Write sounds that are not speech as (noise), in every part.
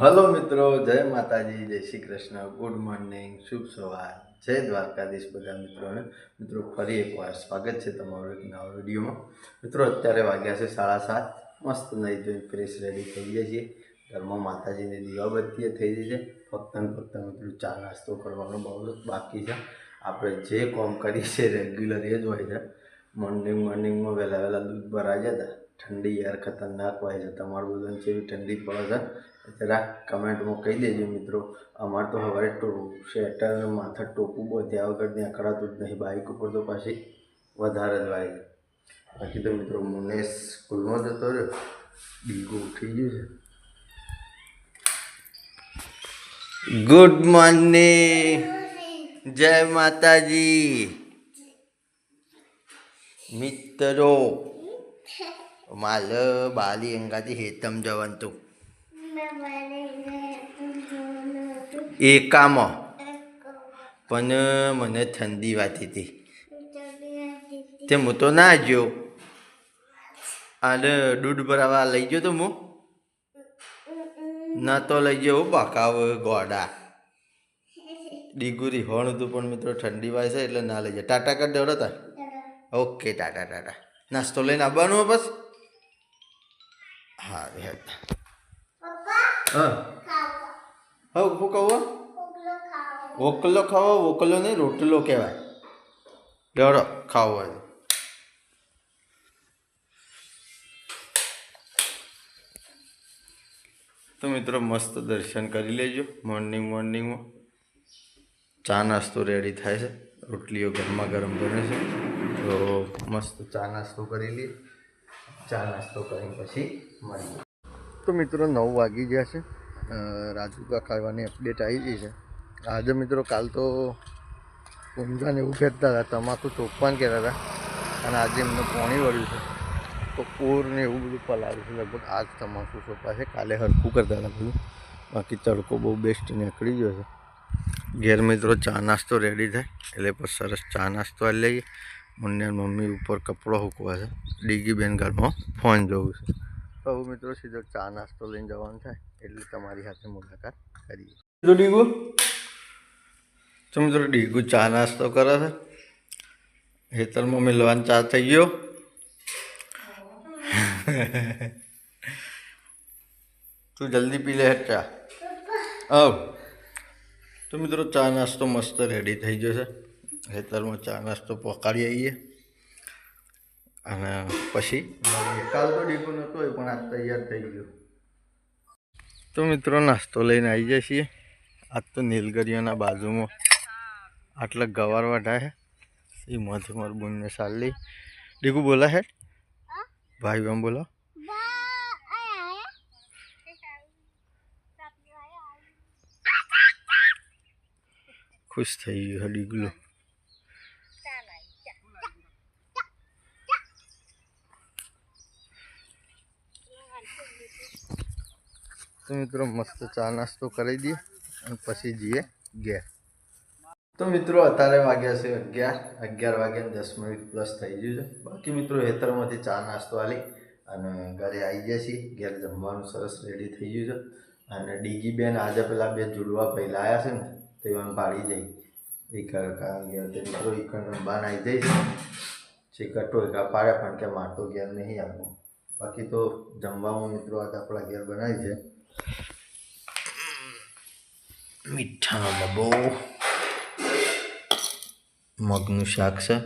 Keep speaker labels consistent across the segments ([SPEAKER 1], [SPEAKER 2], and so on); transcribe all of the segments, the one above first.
[SPEAKER 1] Hello મિત્રો, જય માતાજી, જય શ્રી કૃષ્ણ, ગુડ મોર્નિંગ, શુભ સવાર, જય દ્વારકાધીશ બધા મિત્રોને. મિત્રો, ફરી એકવાર સ્વાગત છે તમારું એક નવા વિડીયોમાં. મિત્રો, અત્યારે વાગ્યા છે સાડા સાત, મસ્ત નહીં જોઈ ફ્રેશ રેડી થઈ ગયા છીએ. ઘરમાં માતાજીની દીવાબત્તીએ થઈ ગઈ છે. ફક્ત ને ફક્ત મિત્રો, ચા નાસ્તો કરવાનો બહુ બાકી છે. આપણે જે કોમ કરીએ છીએ રેગ્યુલર એ જ હોય છે. મોર્નિંગ મોર્નિંગમાં વહેલા વહેલા દૂધ ભરાઈ જતા ઠંડી યાર ખતરનાક હોય છે. તમારું બધું જેવી ઠંડી પડે છે. જરા કમેન્ટમાં કહી દેજો મિત્રો. અમારે તો હવે ટો સ્વેટર માથા ટોપું બધ્યા ત્યાં વગર ત્યાં કડાતું જ નહીં બાઇક ઉપર તો પાછી વધારે જ વાય છે બાકી તો મિત્રો મુનેશ સ્કૂલમાં જતો રહ્યો બીગું ઉઠી ગયું છે. ગુડ મોર્નિંગ જય માતાજી. મિત્રો, માલ બાલી અંગાથી હેતમ જવાનું તું એકામાં. પણ મને ઠંડી વાતી હતી. તે હું તો ના ગયો આને દૂધ ભરાવા લઈ ગયો તો હું? ના તો લઈ ગયો બકાવ ગોડા. ડીગુરી હોણ હતું પણ મિત્રો ઠંડી વાય છે એટલે ના લઈ જાય. ટાટા કરી તાર. ઓકે ટાટા ટાટા નાસ્તો લઈને આવવાનું બસ. હા હે. હા શું કહું ઓકલો ખાવો ઓકલો નહીં રોટલો કહેવાય. ડરો ખાવો. તો મિત્રો મસ્ત દર્શન કરી લેજો મોર્નિંગ મોર્નિંગમાં ચા નાસ્તો રેડી થાય છે રોટલીઓ ગરમા ગરમ બને છે. તો મસ્ત ચા નાસ્તો કરી લઈએ ચા નાસ્તો કરીને પછી મળીએ. તો મિત્રો નવ વાગી ગયા છે. રાજુકા ખાવાની અપડેટ આવી ગઈ છે. આજે મિત્રો કાલ તો ઊંઝાને એવું કહેતા હતા. તમાકુ ચોપવાન કહેતા હતા. અને આજે એમને પોણી વળ્યું છે. તો કોરને એવું બધું પલાવ્યું છે. લગભગ આજ તમાકુ છે? કાલે હરખું કરતા હતા બધું. બાકી તડકો બહુ બેસ્ટ નીકળી ગયો છે. ઘેર મિત્રો ચા નાસ્તો રેડી થાય. એટલે સરસ ચા નાસ્તો લઈએ. મુન્ને મમ્મી ઉપર કપડો હૂકવા છે. ડીગી બેન ઘરમાં ફોન જોવું છે. તો હવે મિત્રો સીધો ચા નાસ્તો લઈને જવાનું થાય એટલે તમારી સાથે મુલાકાત કરીએ. તો ડીગુ? તો મિત્રો ડીગુ ચા નાસ્તો કરે છે. હેતરમાં મિલવાન ચા થઈ ગયો. તું જલ્દી પી લે ચા. આવ. તો મિત્રો ચા નાસ્તો મસ્ત રેડી થઈ ગયો છે. ખેતરમાં ચા નાસ્તો પકાડી આવીએ. અને પછી કાલ તો ડીપો નહોતો પણ આજ તૈયાર થઈ ગયો. તો મિત્રો નાસ્તો લઈને આવી જાય છીએ. આજ તો નીલગરીઓના બાજુમાં આટલા ગવાર વાઢા છે એ મધુમર બુનને સાલી ડીકુ બોલા હે? ભાઈ બમ બોલો. ખુશ થઈ ગયું ડીગલો તો મિત્રો મસ્ત ચા નાસ્તો કરી દઈએ અને પછી જઈએ ઘેર. તો મિત્રો અત્યારે વાગ્યા છે અગિયાર અગિયાર વાગ્યા દસ મિનિટ પ્લસ થઈ ગયું છે. બાકી મિત્રો હેતરમાંથી ચા નાસ્તો આલી અને ઘરે આવી ગયા છીએ. ઘેર જમવાનું સરસ રેડી થઈ ગયું છે. અને ડીગી બેન આજે પેલા બે જુડવા પહેલાં આવ્યા છે ને, તો એવાનું પાડી જઈ એક કારણ કે મિત્રો એક રમવાના આવી જઈશ છે. કટો એકા પાડ્યા પણ કે માટો ઘેર નહીં આપવું બાકી તો જમવામાં મિત્રો આજે આપણા ઘેર બનાવી છે. મીઠાનો ડબ્બો મગનું શાક છે.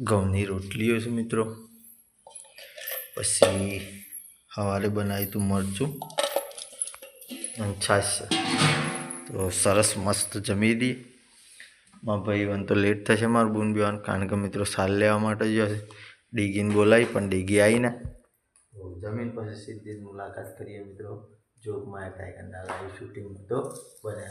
[SPEAKER 1] ઘઉંની રોટલીઓ છે મિત્રો. પછી સવારે બનાવ્યું હતું મરચું અને છાશ તો સરસ મસ્ત જમી દી મારા ભાઈ વન તો લેટ થશે મારું બૂન બીવાનું કારણ કે મિત્રો સાલ લેવા માટે જ ડીગીને બોલાવી પણ ડીગી આવી ના જમીન પછી સીધી મુલાકાત કરીએ મિત્રો. જોગમાં ટાઈગરના લાઈવ શૂટિંગ તો બને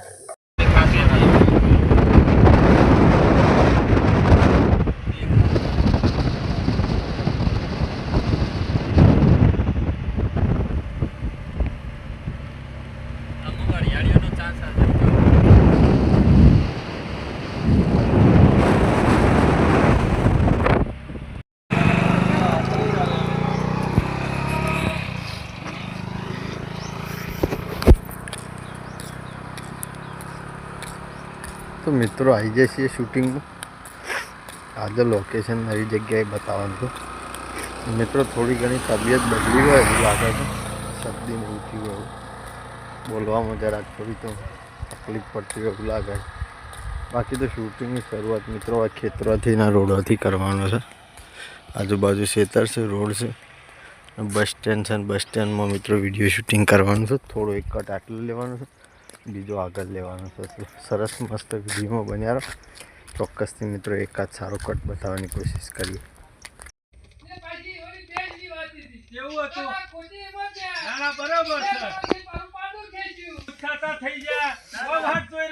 [SPEAKER 1] તો મિત્રો આવી જાય છીએ શૂટિંગનું આજે લોકેશન નવી જગ્યાએ બતાવવાનું હતું મિત્રો થોડી ઘણી તબિયત બદલી હોય એવું લાગે છે. શરદી ને એવું થયું એવું. બોલવામાં જરાક થોડી તો તકલીફ પડતી હોય એવું લાગે બાકી તો શૂટિંગની શરૂઆત મિત્રો આ ખેતરોથી ના રોડોથી કરવાનો છે. આજુબાજુ ખેતર છે, રોડ છે. બસ સ્ટેન્ડ છે બસ સ્ટેન્ડમાં મિત્રો વીડિયો શૂટિંગ કરવાનું છે. થોડો એક કટ આટલું લેવાનું છે. બીજો આગળ લેવાનો છે. સરસ મસ્ત ધીમો બન્યા રહો ચોક્કસથી મિત્રો એકાદ સારો કટ બતાવવાની કોશિશ કરીએ.
[SPEAKER 2] કેવું હતું? ના ના બરોબર છે. થઈ ગયા. બહુ હાથ જોઈ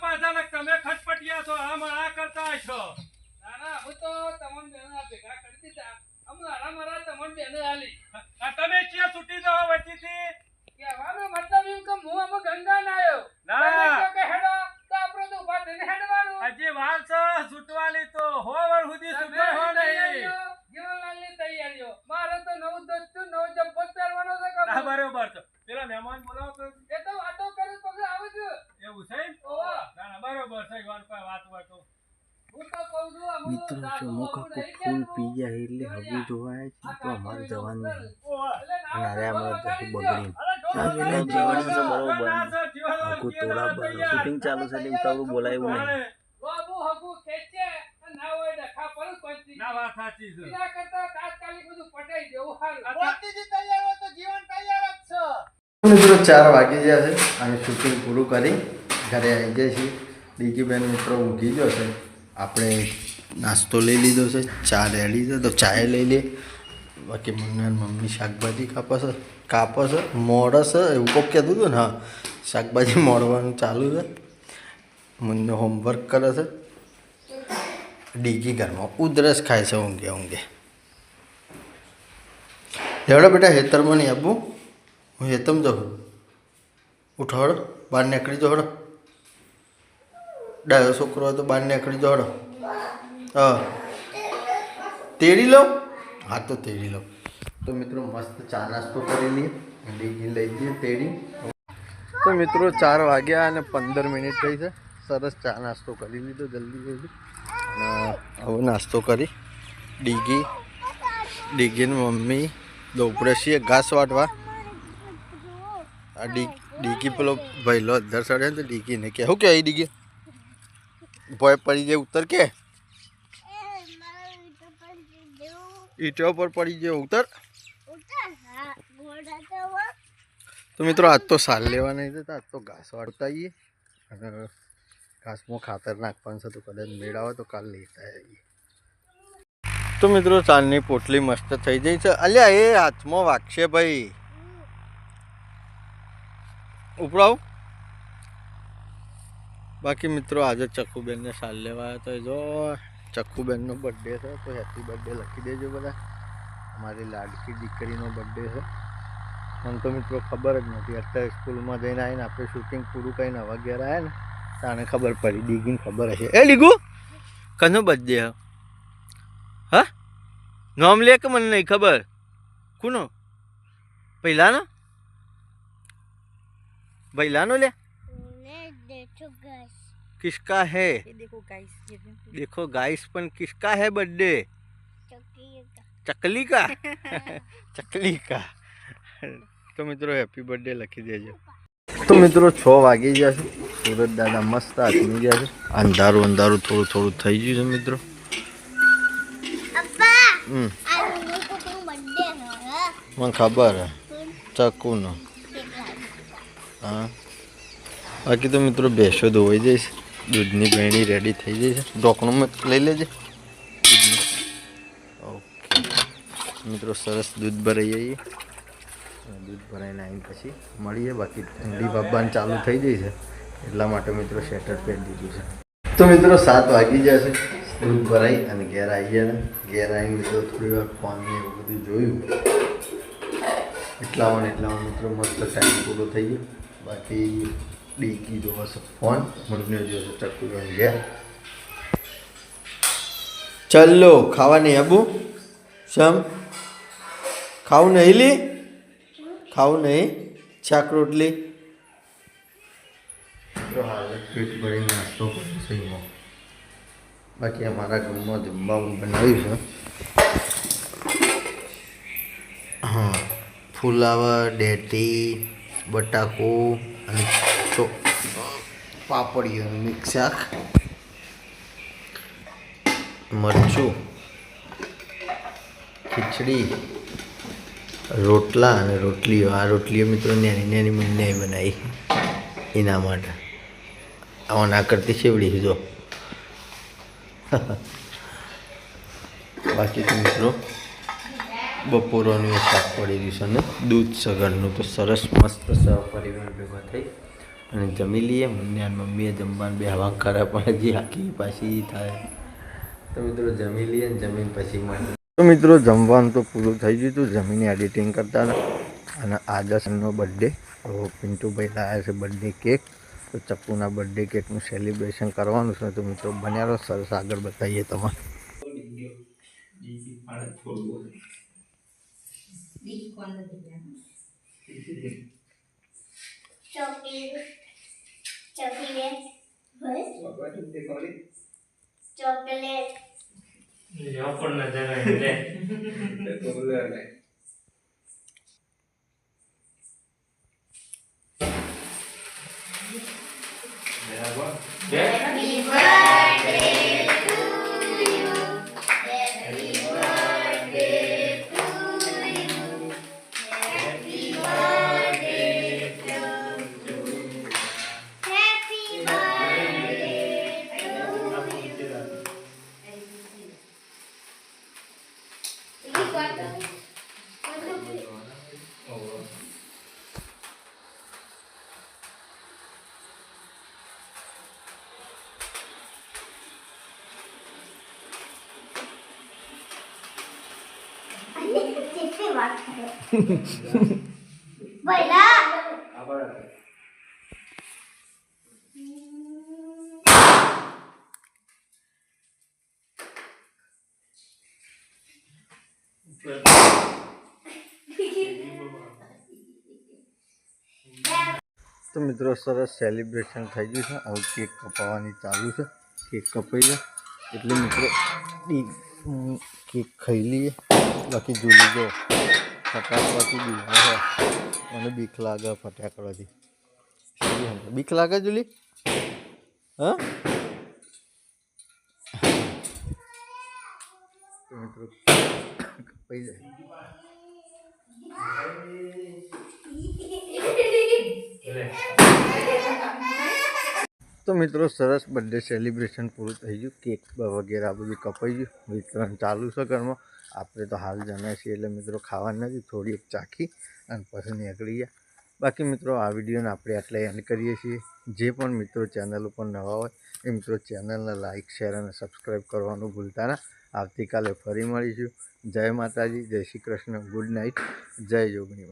[SPEAKER 2] પાછા તમે આજ વિવાય છો વિવાય આ કરતા છો. ના ના બરોબર છે શું ચાલે છે બીજું શાંતિ છે ને સરપંચ શાંતિ તો છે કે એમ કે હું તમે ગંગા ના આવ્યો. ના. કે હેડો તો આપણે તો ઊભા થઈને હેડવાનું. હજી વાર છે છૂટવાની તો હો વાર સુધી છૂટો હો નહીં. ના બરોબર છે. પેલા મહેમાન બોલાવો તો એવું છે ના ના બરોબર છે વાર કોઈ વાત હોય તો
[SPEAKER 3] મિત્રો અમુક આખું ફૂલ પી ગયા એટલે હવે જોવા આવ્યા છે તો અમારે જવાનું નહીં. અને અરે અમારે જશું બગડીને જવાનું છે બરોબર. આખું તોડા બરાબર શૂટિંગ ચાલુ છે એટલે ઉતાવળું બોલાયું નહીં.
[SPEAKER 2] ના વાત સાચી છે.
[SPEAKER 1] મિત્રો ચાર વાગી ગયા છે. અને શૂટિંગ પૂરું કરી ઘરે આવી જાય છે ડીકીબેન મિત્રો ઊંઘી ગયો છે. આપણે નાસ્તો લઈ લીધો છે, ચા રેડી લીધો તો ચાય લઈ લે. બાકી મને મમ્મી શાકભાજી કાપશે કાપશે કાપે છે? મોડે છે? એવું કોક કહેતું હતું ને, હા. શાકભાજી મોડવાનું ચાલુ છે. મને હોમવર્ક કરે છે. ડીગી ઘરમાં ઉધરસ ખાય છે ઊંઘે ઊંઘે. લેવડો બેટા હેતરમાં નહીં આપું. હું હેતમ જાઉં. ઉઠો, હડો. બહાર નીકળી જાઓ, હડો. ડાયો છોકરો હોય તો બહાર નીકળી જાઓ હળો હા. તેડી લો હા, તો તેડી લો તો મિત્રો, મસ્ત ચા નાસ્તો કરી લઈએ. લઈ જઈએ તેડી. તો મિત્રો, ચાર વાગ્યા અને પંદર મિનિટ થઈ છે. સરસ ચા નાસ્તો કરી લીધો જલ્દી જલ્દી. અને હવે નાસ્તો કરી. ડીગી, ડીગીની મમ્મી દોપડે છીએ ઘાસ વાટવા. આ ડી ડીકી પેલો ભૈલો અધર સડે ને તો ડીકીને કે શું કે ડીગી? ભોય પડી જાય ઉતર કે? ઈટો પર પડી ગયો ઉતર. તો મિત્રો આજ તો સાલ લેવા નહીં જતા આજ તો ઘાસ વાળતા આવીએ અને ઘાસમાં ખાતર નાખવાનું છે તો કદાચ મેળ આવે તો કાલ લેતા આવીએ. તો મિત્રો ચાલની પોટલી મસ્ત થઈ જાય છે. અલ્યા એ હાથમાં વાગશે ભાઈ. ઉપડાવ. બાકી મિત્રો આજે ચકુબેનને સાલ લેવા તો જો ચક્કુબેનનો બર્થડે છે, તો હેપી બર્થડે લખી દેજો બધા. અમારી લાડકી દીકરીનો બર્થડે છે. મને તો મિત્રો ખબર જ નથી, અત્યારે સ્કૂલમાં જઈને આવીને આપણે શૂટિંગ પૂરું કરીને નવા ઘેર આવ્યા ને તાને ખબર પડી દીગીને ખબર હશે. એ લીગુ, કનો બર્થડે હ? હા? નામ લે કે મને નહીં ખબર? કોનો? પહેલાનો પહેલાનો લે? किसका है
[SPEAKER 4] देखो गाइस ये देखो
[SPEAKER 1] देखो गाइस पण किसका है बर्थडे ચકલી કા ચકલી કા (laughs) તો મિત્રો હેપી બર્થડે લખી દેજો તો મિત્રો છ વાગી ગયા છે સુરત દાદા મસ્ત આથમી ગયા છે અંધારું અંધારું થોડું થોડું થઈ ગયું છે મિત્રો હમ મને ખબર હે ચકુનો હા બાકી તો મિત્રો ભેંસો ધોવાઈ જઈશ દૂધની ભેણી રેડી થઈ જાય છે. ઢોકણું લઈ લેજે. ઓકે. મિત્રો, સરસ દૂધ ભરાઈ જઈએ દૂધ ભરાઈને આવીને પછી મળીએ. બાકી ઠંડી બાબાને ચાલુ થઈ જાય છે. એટલા માટે મિત્રો શેટર પહેરી દીધું છે. તો મિત્રો, સાત વાગી જશે દૂધ ભરાઈ અને ઘેર આવી ગયા ઘેર આવીને મિત્રો થોડી વાર ફોન એવું બધું જોયું. એટલામાં એટલામાં મિત્રો મસ્ત ટાઈમ પૂરો થઈ ગયો. બાકી છે ફોન મુર્ગને જોશે ચક્કુ જોઈને ઘેર ખાવાની આબુ શમ? ખાવું નહીં લી? ખાવું નહીં? શાક રોટલી? પેટ ભરી નાસ્તો કરું બાકી અમારા ઘરમાં જમવાનું બનાવ્યું છે. હા ફુલાવર ડેટી બટાકો અને ચો પાપડીઓનું મિક્સ શાક. મરચું, ખીચડી, રોટલા અને રોટલીઓ. આ રોટલીઓ મિત્રો નાની નાની મને બનાવી એના માટે. આમાં ના કરતી શેવડી જો. (laughs) બાકી તો મિત્રો, બપોરોનું શાક પડી રહ્યું છે ને દૂધ સગરનું. તો સરસ મસ્ત સહપરિવાર ભેગા થઈ અને જમી લઈએ મને અને મમ્મીએ જમવાનું બે હવા ખરા પણ હજી આખી પાછી થાય. તો મિત્રો જમી લઈએ ને જમીન પછી મળે તો મિત્રો જમવાનું તો પૂરું થઈ ગયું હતું. જમીને એડિટિંગ કરતા હતા. અને આદર્શનો બર્થડે તો પિન્ટુભાઈ લાવ્યા છે બર્થડે કેક તો ચપ્પુના બર્થડે કેકનું સેલિબ્રેશન કરવાનું છે. તો મિત્રો બન્યા રહો. સરસ આગળ બતાવીએ તમારે.
[SPEAKER 5] ચોકલેટ. ચોકલેટ. ચોકલેટ હેપી કેટલી વાત કરે પહેલા
[SPEAKER 1] તો મિત્રો સરસ સેલિબ્રેશન થઈ ગયું છે. હવે કેક કપાવવાની ચાલુ છે. કેક કપાઈ જાય એટલે મિત્રો ડી ઉમ, કેક ખાઈ લઈએ. બાકી જોઈ જો ફટાકડાથી બીમાર મને બીક લાગે ફટાકડાથી. બીક લાગે જુલી? હા? મિત્રો કપાઈ જાય. તો મિત્રો સરસ બર્થડે સેલિબ્રેશન પૂરું થઈ ગયું. કેક વગેરે આ બધું કપાઈ ગયું. વિતરણ ચાલુ છે ઘરમાં. આપણે તો હાલ જમ્યા છીએ એટલે મિત્રો ખાવાની નથી, થોડી એક ચાખી અને પછી નીકળી ગયા. બાકી મિત્રો આ વિડીયોને આપણે આટલે એન્ડ કરીએ છીએ. જે પણ મિત્રો ચેનલ ઉપર નવા હોય એ મિત્રો ચેનલને લાઇક શેર અને સબસ્ક્રાઈબ કરવાનું ભૂલતા ના. આવતીકાલે ફરી મળીશું. જય માતાજી, જય શ્રી કૃષ્ણ. ગુડ નાઇટ જય જોગણી